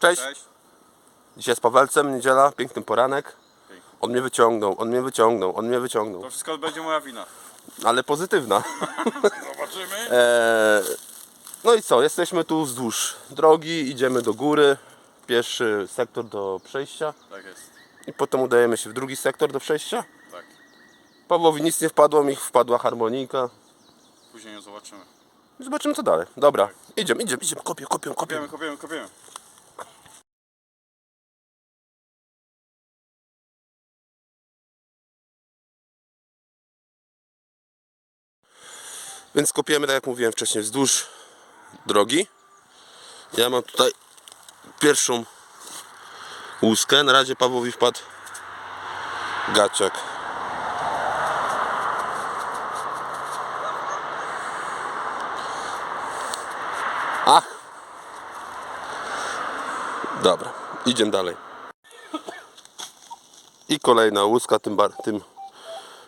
Cześć. Cześć. Dzisiaj z Pawelcem, niedziela, piękny poranek. On mnie wyciągnął, on mnie wyciągnął, on mnie wyciągnął. To wszystko będzie moja wina. Ale pozytywna. Zobaczymy. Eee, no i co, jesteśmy tu wzdłuż drogi, idziemy do góry. Pierwszy sektor do przejścia Tak jest. i potem udajemy się w drugi sektor do przejścia. Tak. Pawłowi nic nie wpadło, mi wpadła harmonika. Później ją zobaczymy. Zobaczymy co dalej. Dobra, idziemy, idziemy, idziemy, kopię, kopię, kopię. Kopiemy, kopiemy, kopiemy. Więc kopiemy, tak jak mówiłem wcześniej, wzdłuż drogi. Ja mam tutaj pierwszą łuskę. Na razie Pawłowi wpadł gaciak. Ach! Dobra, idziemy dalej. I kolejna łuska, tym, bar, tym,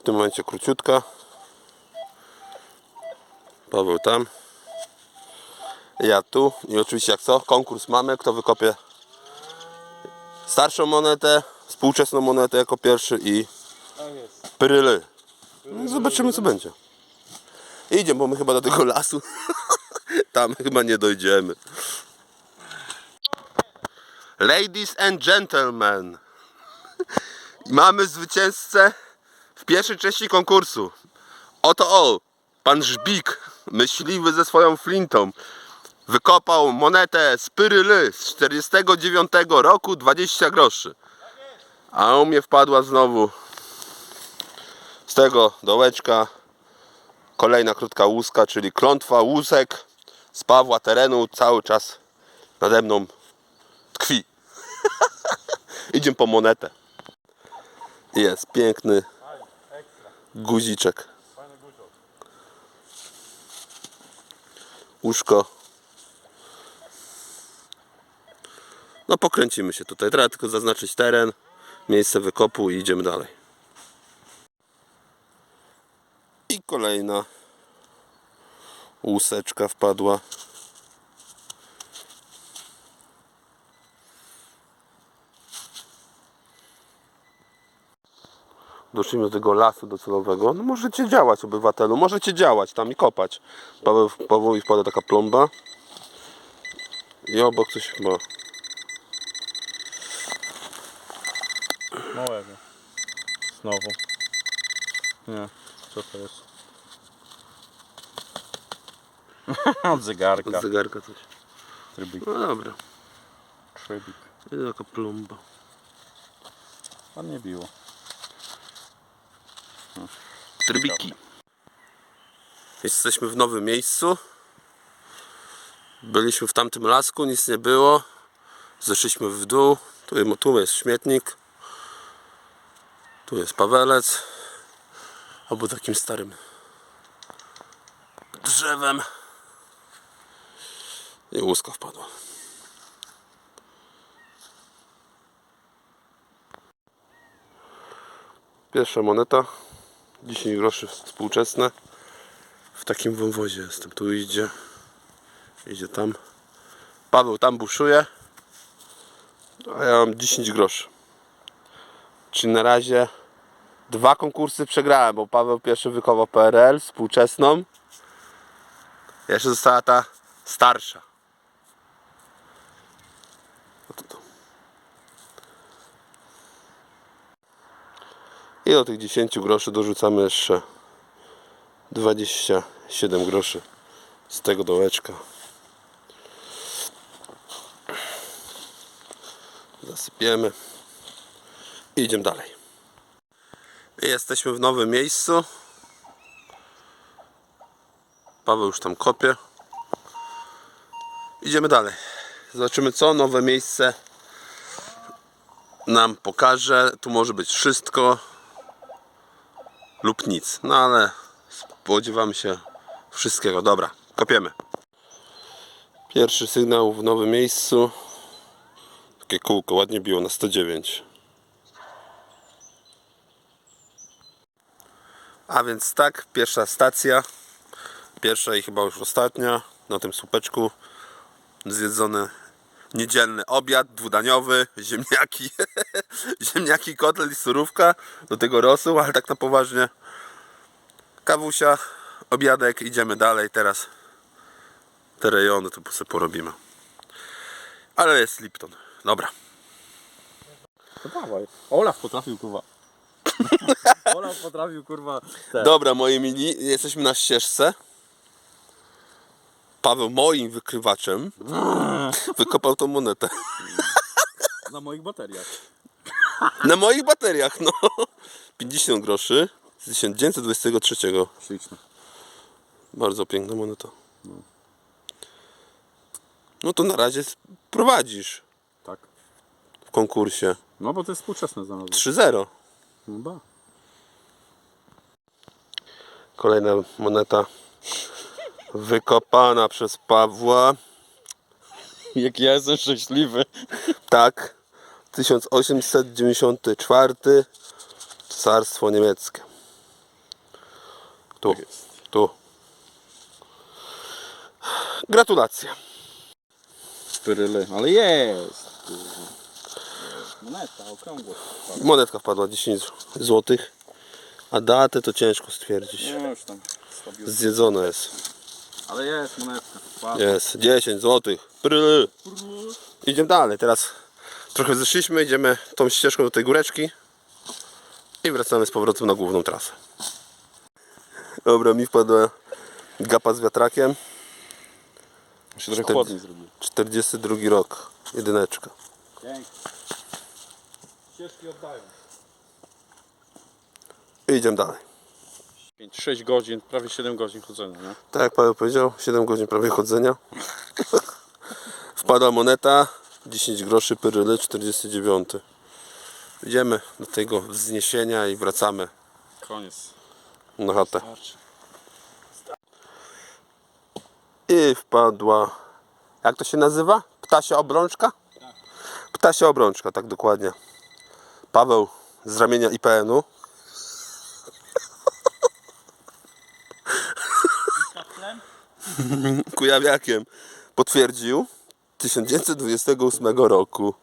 w tym momencie króciutka. Paweł tam. Ja tu. I oczywiście jak co? Konkurs mamy. Kto wykopie starszą monetę, współczesną monetę jako pierwszy i pryly. No, zobaczymy co będzie. Idziemy, bo my chyba do tego lasu. Tam chyba nie dojdziemy. Ladies and gentlemen. Mamy zwycięzcę w pierwszej części konkursu. Oto o, pan Żbik, myśliwy ze swoją flintą, wykopał monetę z Pyryly z 49 roku 20 groszy. A u mnie wpadła znowu z tego dołeczka kolejna krótka łuska, czyli klątwa łusek z Pawła terenu cały czas nade mną tkwi. Idziemy po monetę. Jest piękny guziczek. Łóżko. No pokręcimy się tutaj. Trzeba tylko zaznaczyć teren, miejsce wykopu i idziemy dalej. I kolejna łuseczka wpadła. Doszliśmy do tego lasu docelowego. No możecie działać obywatelu, możecie działać tam i kopać. Paweł, Pawłowi wpada taka plomba. I obok coś ma. Małego. Znowu. Nie. Co to jest? Od zegarka. Od zegarka coś. Trybik. No dobra. Trybik. I taka plomba. A nie biło. Trybiki. Jesteśmy w nowym miejscu. Byliśmy w tamtym lasku, nic nie było. Zeszliśmy w dół. Tu, tu jest śmietnik. Tu jest Pawelec. Albo takim starym drzewem. I łuska wpadła. Pierwsza moneta. 10 groszy współczesne. W takim wąwozie jestem. Tu idzie. Idzie tam. Paweł tam buszuje. A ja mam 10 groszy. Czyli na razie dwa konkursy przegrałem, bo Paweł pierwszy wykował PRL współczesną. Jeszcze została ta starsza. No to tu. I do tych 10 groszy dorzucamy jeszcze 27 groszy z tego dołeczka. Zasypiemy i idziemy dalej. Jesteśmy w nowym miejscu. Paweł już tam kopie. Idziemy dalej. Zobaczymy co nowe miejsce nam pokaże. Tu może być wszystko lub nic. No ale spodziewamy się wszystkiego. Dobra, kopiemy. Pierwszy sygnał w nowym miejscu. Takie kółko ładnie biło na 109. A więc tak, pierwsza stacja. Pierwsza i chyba już ostatnia na tym słupeczku. Zjedzone Niedzielny obiad dwudaniowy, ziemniaki, ziemniaki, kotlet i surówka, do tego rosół, ale tak na poważnie. Kawusia, obiadek, idziemy dalej teraz. Te rejony to sobie porobimy. Ale jest Lipton. Dobra. To dawaj. Olaf potrafił kurwa. Olaf potrafił kurwa. Dobra, moi mili, jesteśmy na ścieżce. Paweł moim wykrywaczem wykopał tą monetę. Na moich bateriach. Na moich bateriach, no. 50 groszy z 1923. Śliczne. Bardzo piękna moneta. No to na razie prowadzisz Tak. w konkursie. No bo to jest współczesne znalazłem. 3-0. No ba. Kolejna moneta wykopana przez Pawła. Jak ja jestem szczęśliwy. Tak. 1894. Cesarstwo niemieckie. Tu. Tu. Gratulacje. Spyryle. Ale jest. Moneta, okrągła. Monetka wpadła 10 zł. A datę to ciężko stwierdzić. Zjedzone jest. Ale jest monetka. Ładna. Jest. 10 zł. Idziemy dalej. Teraz trochę zeszliśmy. Idziemy tą ścieżką do tej góreczki. I wracamy z powrotem na główną trasę. Dobra, mi wpadła gapa z wiatrakiem. się trochę Cztery- chłodniej zrobił. 42 rok. Jedyneczka. Pięknie. Ścieżki oddają. I idziemy dalej. 5-6 godzin, prawie 7 godzin chodzenia, nie? Tak jak Paweł powiedział, 7 godzin prawie chodzenia. Wpadła moneta, 10 groszy pyryly, 49. Idziemy do tego wzniesienia i wracamy Koniec. na chatę. Starczy. I wpadła, jak to się nazywa? Ptasia obrączka? Ptasia obrączka, tak dokładnie. Paweł z ramienia IPN-u. Kujawiakiem potwierdził 1928 roku.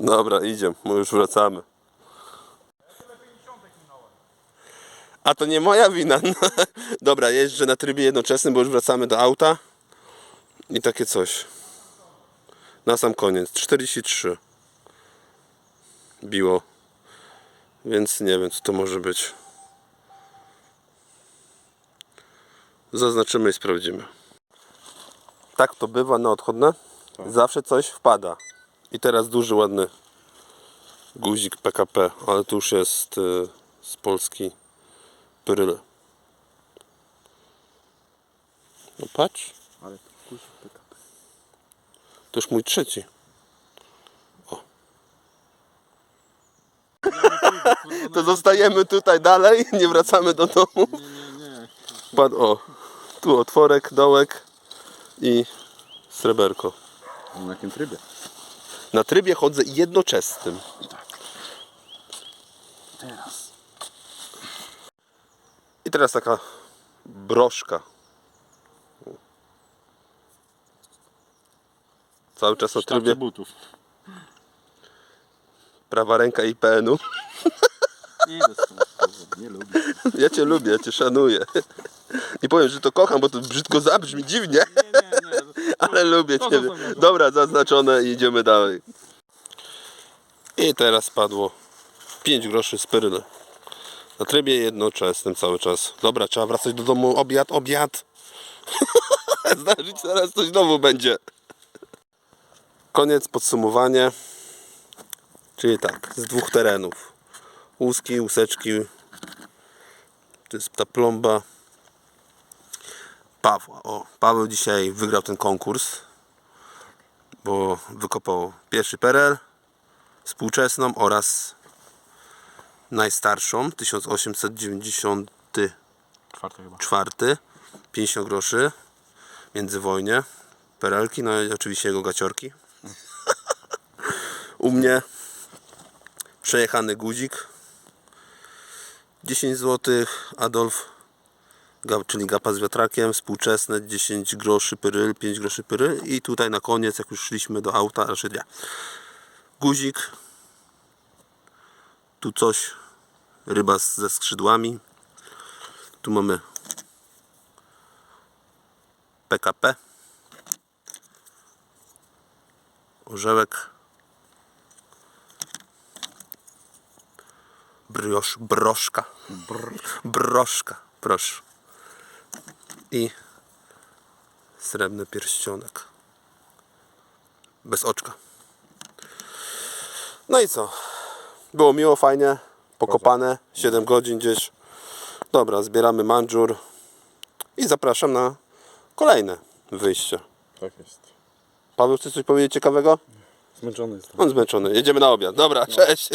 Dobra, idziemy, my już wracamy. A to nie moja wina. Dobra, jeżdżę na trybie jednoczesnym, bo już wracamy do auta. I takie coś. Na sam koniec. 43. Biło. Więc nie wiem, co to może być. Zaznaczymy i sprawdzimy. Tak to bywa na odchodne. Zawsze coś wpada. I teraz duży, ładny guzik PKP, ale tu już jest y, z Polski Pyryle. No patrz. Ale to kurwa PKP. To już mój trzeci. O. To zostajemy tutaj dalej, nie wracamy do domu. Nie, nie, nie. O, tu otworek, dołek i sreberko. Na jakim trybie? Na trybie chodzę jednoczesnym. Teraz. I teraz taka broszka. Cały czas na Trybie butów. prawa ręka IPN-u. Nie nie lubię. Ja cię lubię, ja cię szanuję. Nie powiem, że to kocham, bo to brzydko zabrzmi dziwnie. Ale lubię To Ciebie. zaznaczone. Dobra, zaznaczone i idziemy dalej. I teraz padło 5 groszy z pyryle. Na trybie jednoczesnym cały czas. Dobra, trzeba wracać do domu. Obiad, obiad. Zdarzyć zaraz coś znowu będzie. Koniec, podsumowanie. Czyli tak, z dwóch terenów. Łuski, łuseczki. To jest ta plomba. Pawła. O, Paweł dzisiaj wygrał ten konkurs, bo wykopał pierwszy perel, współczesną oraz najstarszą, 1894, Czwarte chyba. 50 groszy, międzywojnie, perelki, no i oczywiście jego gaciorki. U mnie przejechany guzik, 10 zł, Adolf czyli gapa z wiatrakiem, współczesne 10 groszy pyryl, 5 groszy pyryl i tutaj na koniec, jak już szliśmy do auta, raczej nie. Guzik, tu coś, ryba ze skrzydłami, tu mamy PKP, orzełek, briosz, broszka, broszka, proszę. I srebrny pierścionek. Bez oczka. No i co? Było miło, fajnie, pokopane, 7 godzin gdzieś. Dobra, zbieramy mandżur i zapraszam na kolejne wyjście. Tak jest. Paweł, chcesz coś powiedzieć ciekawego? Zmęczony jestem. On zmęczony. Jedziemy na obiad. Dobra, cześć.